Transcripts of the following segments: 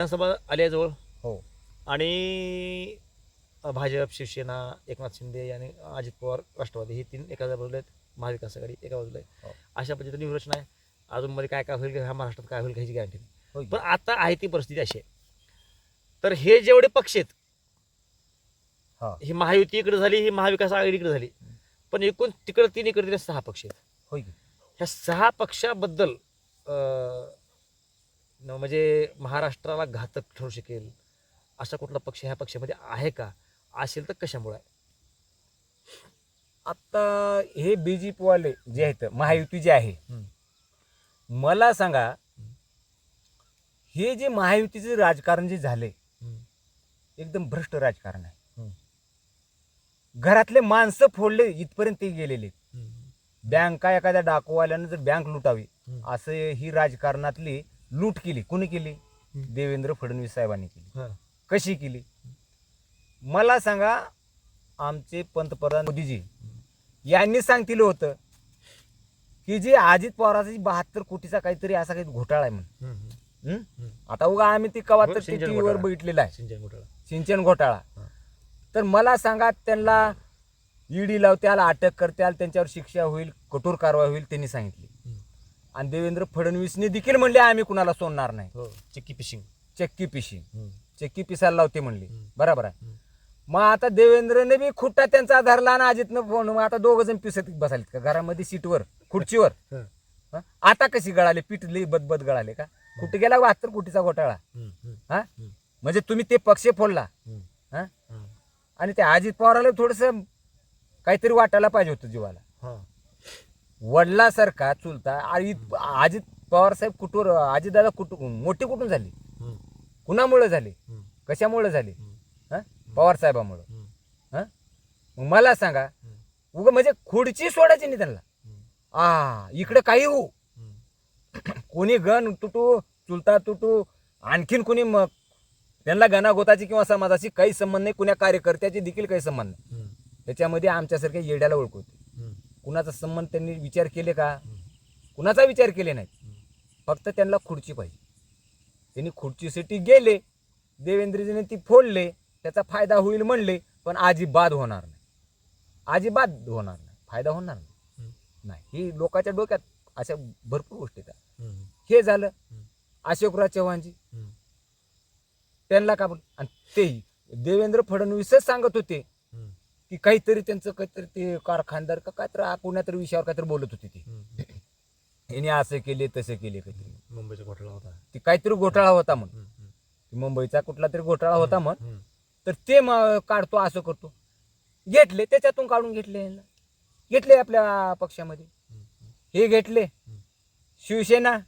विधानसभा आली आहे जवळ हो. आणि भाजप शिवसेना एकनाथ शिंदे आणि अजित पवार राष्ट्रवादी ही तीन एका बाजूला आहेत महाविकास आघाडी एका बाजूला आहे. हो. अशा पद्धतीने व्यूहरचना आहे. अजून मध्ये काय काय होईल ह्या महाराष्ट्रात काय होईल ह्याची गॅरंटी नाही. पण आता आहे ती परिस्थिती अशी आहे. तर हे जेवढे पक्ष आहेत हा. महायुती इकडे झाली ही महाविकास आघाडी इकडे झाली. पण एकूण तिकडे तीन इकडे तिकडे सहा पक्ष आहेत. होय सहा पक्षाबद्दल म्हणजे महाराष्ट्राला घातक ठरू शकेल असा कुठला पक्ष ह्या पक्षामध्ये आहे का असेल तर कशामुळे आहे? आता हे बीजेपी वाले जे आहेत महायुती जे आहे. मला सांगा हे जे महायुतीचे राजकारण जे झाले एकदम भ्रष्ट राजकारण आहे. घरातले माणसं फोडले इथपर्यंत ते गेलेले बँका एखाद्या डाकूवाल्यानं जर बँक लुटावी. असं ही राजकारणातली लूट केली कोणी केली. देवेंद्र फडणवीस साहेबांनी केली. कशी केली मला सांगा आमचे पंतप्रधान मोदीजी यांनी सांगितलं होतं की जे अजित पवाराचा बहात्तर कोटीचा काहीतरी असा काही घोटाळा आहे म्हणून. हं? आता उगा आम्ही ती कवा तर सिंचन टीव्हीवर. बघितलेला आहे सिंचन घोटाळा. तर मला सांगा त्यांना ईडी लावत्याल अटक करत्याल त्यांच्यावर शिक्षा होईल कठोर कारवाई होईल त्यांनी सांगितली. आणि देवेंद्र फडणवीसने देखील म्हणले आम्ही कुणाला सोडणार नाही. हो. चिक्की फिशिंग. चक्की पिशी. चक्की पिसायला लावते म्हणले. बरोबर आहे. मग आता देवेंद्रने बी खुट्टा त्यांचा धरला आणि अजितनं फोन मग आता दोघ जण पिसत बसालेत का? घरामध्ये सीटवर खुर्चीवर. हा. आता कशी गळाले? पिटली बदबद गळाले का? कुठे गेला बहात्तर कोटीचा घोटाळा. हा. म्हणजे तुम्ही ते पक्ष फोडला. हा? हा. आणि ते अजित पवाराला थोडस काहीतरी वाटायला पाहिजे होतं जीवाला. हा. वडिलासारखा चुलता अजित पवार साहेब कुठून अजितदादा कुठून मोठी कुठून झाली. कुणामुळे झाली. कशामुळे झाली. हं? पवार साहेबामुळं हम्म. हं? मला सांगा उग म्हणजे खुर्ची सोडायची नाही त्यांना. आ इकडे काही हो. कोणी गण तुटू चुलता तुटू आणखीन कोणी मग त्यांना गणागोताची किंवा समाजाची काही संबंध नाही कुण्या कार्यकर्त्याची देखील काही संबंध नाही. त्याच्यामध्ये आमच्यासारख्या येड्याला ओळखवते. कुणाचा संबंध त्यांनी विचार केले का? कुणाचा विचार केले नाही फक्त त्यांना खुर्ची पाहिजे. त्यांनी खुर्चीसाठी गेले देवेंद्रजीने ती फोडले त्याचा फायदा होईल म्हणले पण अजिबात होणार नाही. अजिबात होणार नाही. फायदा होणार नाही. नाही ही लोकांच्या डोक्यात अशा भरपूर गोष्टी आहेत हे झालं. हम्म. अशोकराव चव्हाणजी. त्यांना का बोल आणि तेही. देवेंद्र फडणवीसच सांगत होते की काहीतरी त्यांचं काहीतरी ते कारखानदार का काहीतरी कोणातरी विषयावर काहीतरी बोलत होते ते. यांनी असं केले तसं केले काहीतरी मुंबईचा घोटाळा होता ते काहीतरी घोटाळा होता हम्म. हम्म. मुंबईचा कुठला तरी घोटाळा होता म्हण हम्म. तर ते म- काढतो असं करतो घेतले त्याच्यातून काढून घेतले यांना. घेतले आपल्या पक्षामध्ये हम्म. हे घेतले शिवसेना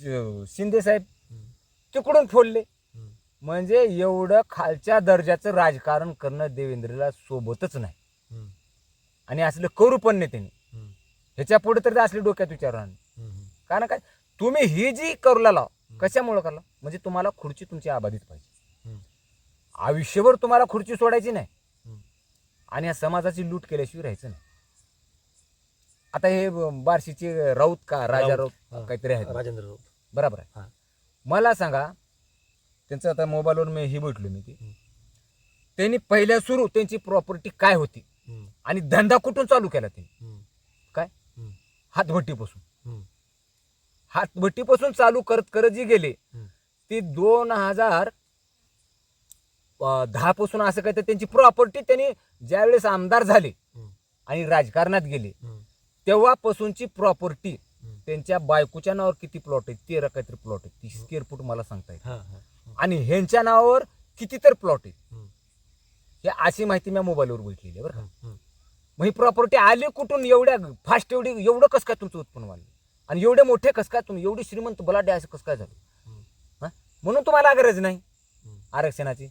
शि- शिंदे साहेब हम्म. तिकडून फोडले. म्हणजे एवढं खालच्या दर्जाचं राजकारण करणं देवेंद्रला सोबतच नाही. आणि असलं करू पण नाही त्यांनी. ह्याच्या पुढे तरी असले डोक्यात विचार राहणार हम्म. कारण काय तुम्ही ही जी करू लाव कशामुळे करला म्हणजे तुम्हाला खुर्ची तुमची आबाधित पाहिजे. आयुष्यभर तुम्हाला खुर्ची सोडायची नाही. आणि या समाजाची लूट केल्याशिवाय राहायचं नाही आता हे बार्शीचे राऊत का राजा राऊत. काहीतरी आहेत राजेंद्र राऊत बरोबर आहे. मला सांगा त्यांचं आता मोबाईलवर मी ही भेटलो मी ती. त्यांनी पहिल्या सुरू त्यांची प्रॉपर्टी काय होती. आणि धंदा कुठून चालू केला त्यांनी. काय. हातभट्टीपासून. हातभट्टीपासून चालू करत करत जी गेले. ती दोन हजार दहा पासून असं काय तर त्यांची प्रॉपर्टी त्यांनी ज्यावेळेस आमदार झाले. आणि राजकारणात गेले. तेव्हापासूनची प्रॉपर्टी. त्यांच्या बायकोच्या नावावर किती प्लॉट आहे तेरा काहीतरी प्लॉट आहे तीस स्क्वेअर फूट मला सांगता येईल. आणि ह्यांच्या नावावर किती तर प्लॉट आहे हम्म. हे अशी माहिती मी मोबाईलवर भेटलेली आहे बरं का. मग ही प्रॉपर्टी आली कुठून एवढ्या फास्ट एवढी एवढं कसं काय तुमचं उत्पन्न वाढलं आणि एवढे मोठे कसं काय तुम्ही एवढी श्रीमंत बलाढ्य असं कसं काय झालं. हा? म्हणून तुम्हाला गरज नाही. आरक्षणाची.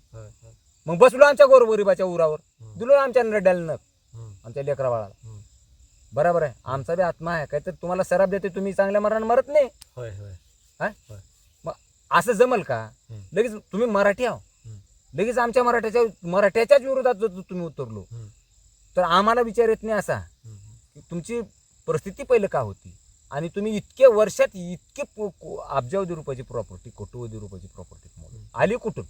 मग बसलो आमच्या गोरगरिबाच्या उरावर. दिलो आमच्या नड्याला हम्म. आमच्या लेकरा बाळाला हम्म. बरोबर आहे आमचा बी आत्मा आहे काहीतरी तुम्हाला सराब देते तुम्ही चांगल्या मरण मरत नाही होय होय हा? होय. मग असं जमल का. लगेच तुम्ही मराठी आहो. लगेच आमच्या मराठ्याच्या मराठ्याच्याच विरोधात जर तुम्ही उतरलो. तर आम्हाला विचार येत नाही असा. की तुमची परिस्थिती पहिलं का होती? आणि तुम्ही इतके वर्षात इतके अब्जावधी रुपयाची प्रॉपर्टी कोट्यवधी रुपयाची प्रॉपर्टी आली कुठून?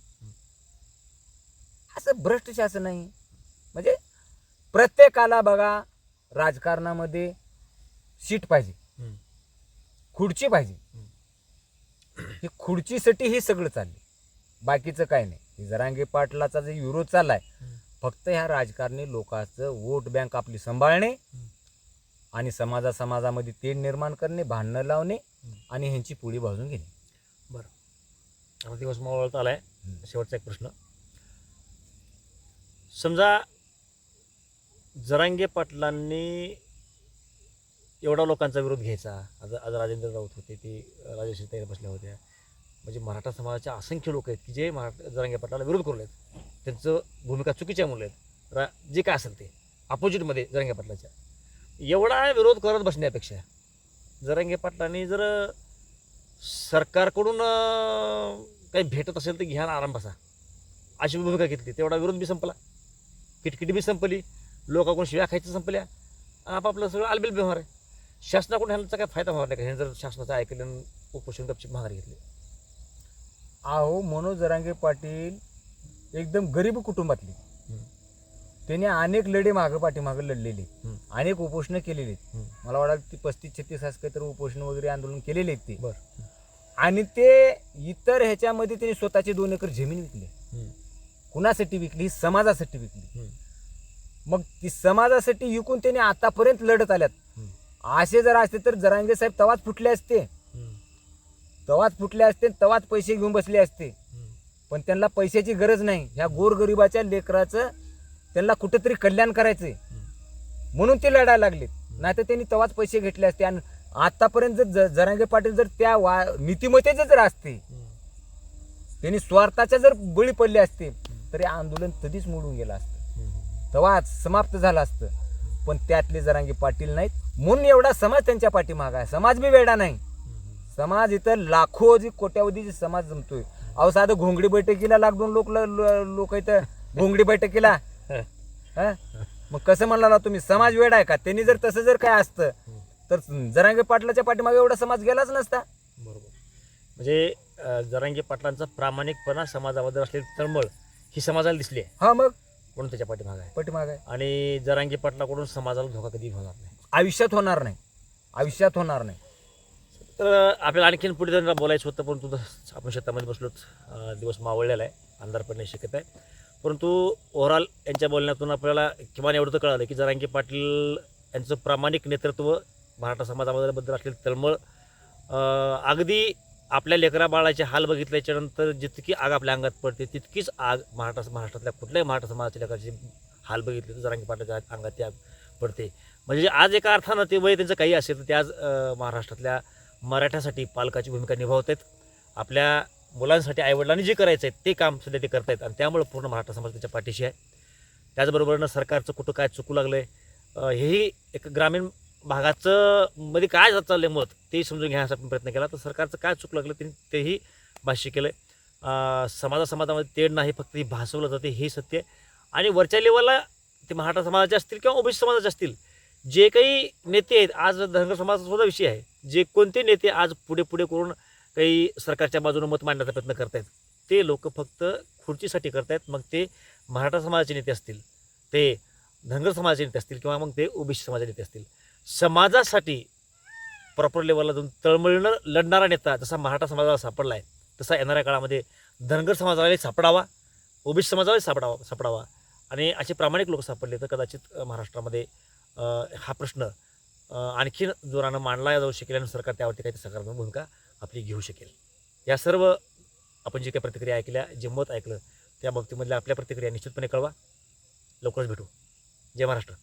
असं भ्रष्ट शासन नाही म्हणजे प्रत्येकाला बघा राजकारणामध्ये सीट पाहिजे. खुर्ची पाहिजे. ही खुर्चीसाठी हे सगळं चाललंय बाकीचं काय नाही. जरांगे पाटलाचा जे विरोध चाललाय. फक्त ह्या राजकारणी लोकांचं वोट बँक आपली सांभाळणे आणि समाजा समाजामध्ये तेढ निर्माण करणे भांडणं लावणे आणि ह्यांची पुढी भाजून घेणे. बरं. दिवस मावळत आलाय. शेवटचा एक प्रश्न. समजा जरांगे पाटलांनी एवढा लोकांचा विरोध घ्यायचा. आज आज राजेंद्र राऊत होते ते राजेश्री ताईला बसल्या होत्या. म्हणजे मराठा समाजाचे असंख्य लोक आहेत की जे मराठा जरांगे पाटलाला विरोध करू आहेत त्यांचं भूमिका चुकीच्या मुलं आहेत. रा जे काय असेल ते. अपोजिटमध्ये जरांगे पाटलाच्या. एवढा विरोध करत बसण्यापेक्षा जरांगे पाटलांनी जर सरकारकडून काही भेटत असेल तर घ्या ना आराम बसा. अशी भूमिका घेतली. तेवढा विरोध बी संपला. किटकिटी बी संपली. लोकांकडून शिव्या खायचं संपल्या. आपापलं सगळं आलबिल व्यवहार आहे. शासनाकडून ह्यांचा काय फायदा होणार नाही का? ह्यानं जर शासनाचं ऐकलं उपोषण गपचिप माघार घेतली. अहो मनोज जरांगे पाटील एकदम गरीब कुटुंबातले. त्यांनी अनेक लढे मागं पाठीमागं लढलेले. अनेक उपोषणं केलेली. मला वाटतं ती पस्तीस छत्तीस असं काहीतरी उपोषण वगैरे आंदोलन केलेले आहेत ते. बरं. आणि ते इतर ह्याच्यामध्ये त्यांनी स्वतःची दोन एकर जमीन विकली. कुणासाठी विकली? समाजासाठी विकली. मग ती समाजासाठी विकून त्यांनी आतापर्यंत लढत आल्यात. असे जर असते तर जरांगे साहेब तवाच फुटले असते. तवाच फुटले असते तवाच पैसे घेऊन बसले असते. पण त्यांना पैशाची गरज नाही. ह्या गोरगरिबाच्या लेकराचं त्यांना कुठेतरी कल्याण करायचंय. म्हणून ते लढायला लागले नाही तर त्यांनी तवाच पैसे घेतले असते. आणि आतापर्यंत जर ज- जरांगे पाटील जर त्या वा नीतिमत्तेचे जर असते त्यांनी स्वार्थाच्या जर बळी पडले असते तरी आंदोलन कधीच मोडून गेलं असतं. तवाच समाप्त झालं असतं. पण त्यातले जरांगे पाटील नाहीत. म्हणून एवढा समाज त्यांच्या पाठीमाग आहे. समाज बी वेडा नाही. समाज इथं लाखो जी कोट्यावधीचे समाज जमतोय. अहो साधं घोंगडी बैठकीला लाख दोन लोक लोक इथं घोंगडी बैठकीला. हा? मग कसं म्हणला तुम्ही? समाज वेडा आहे का? त्यांनी जर तसं जर काय असतं तर जरांगे पाटलाच्या पाठीमागे एवढा समाज गेलाच नसता. बरोबर. म्हणजे जरांगे पाटलांचा प्रामाणिकपणा समाजामध्ये असलेली तळमळ ही समाजाला दिसली आहे. हा मग? म्हणून त्याच्या पाठीमाग आहे? पाठीमाग आहे. आणि जरांगे पाटलाकडून समाजाला धोका कधी होणार नाही? आयुष्यात होणार नाही. आयुष्यात होणार नाही. तर आपल्याला आणखीन पुढे जाऊन बोलायचं होतं परंतु आपण शेतामध्ये बसलोच दिवस मावळलेला आहे. अंधार पडण्याची शक्यता आहे. परंतु ओव्हरऑल यांच्या बोलण्यातून आपल्याला किमान एवढं तर कळालं की जरांगे पाटील यांचं प्रामाणिक नेतृत्व मराठा समाजाबद्दल असलेली तळमळ अगदी आपल्या लेकरा बाळाचे हाल बघितल्याच्यानंतर जितकी आग आपल्या अंगात पडते तितकीच आग महाराष्ट्र महाराष्ट्रातल्या कुठल्याही महाराष्ट्र समाजाच्या लेकराची हाल बघितले तर जरांगी पाटलाच्या अंगात ती आग पडते. म्हणजे आज एका अर्थानं ते वय त्यांचं काही असेल तर ते आज महाराष्ट्रातल्या मराठ्यासाठी पालकाची भूमिका निभावत आहेत आपल्या मुलांसाठी आईवडिलांनी जे करायचं आहे ते काम सध्या ते करतायत आणि त्यामुळे पूर्ण मराठा समाज त्याच्या पाठीशी आहे. त्याचबरोबरनं सरकारचं कुठं काय चुकू लागलं आहे हेही एक ग्रामीण भागाचं मध्ये काय चाललं आहे मत तेही समजून घेण्याचा आपण प्रयत्न केला. तर सरकारचं काय चूक लागलं त्यांनी तेही भाष्य केलं आहे समाजा समाजामध्ये तेढ नाही फक्त ही भासवलं जाते हे सत्य आहे. आणि वरच्या लेवलला ते मराठा समाजाचे असतील किंवा ओबीसी समाजाचे असतील जे काही नेते आहेत आज धनगर समाजाचा सुद्धा विषय आहे. जे कोणते नेते आज पुढे पुढे करून काही सरकारच्या बाजूने मत मांडण्याचा प्रयत्न करतायत ते लोक फक्त खुर्चीसाठी करतायत. मग ते मराठा समाजाचे नेते असतील ते धनगर समाजाचे नेते असतील किंवा मग ते ओबीसी समाजाचे नेते असतील समाजासाठी प्रॉपर लेवलला जाऊन तळमळीनं लढणारा नेता जसा मराठा समाजाला सापडला आहे तसा येणाऱ्या काळामध्ये धनगर समाजालाही सापडावा ओबीसी समाजालाही सापडावा सापडावा. आणि असे प्रामाणिक लोक सापडले तर कदाचित महाराष्ट्रामध्ये हा प्रश्न आणखीन जोरानं मांडला जाऊ शकेल आणि सरकार त्यावरती काही सकारात्मक भूमिका आपली घेऊ शकेल. या सर्व आपण जे काही प्रतिक्रिया ऐकल्या जे मत ऐकलं त्या बाबतीमधल्या आपल्या प्रतिक्रिया निश्चितपणे कळवा. लवकरच भेटू. जय महाराष्ट्र.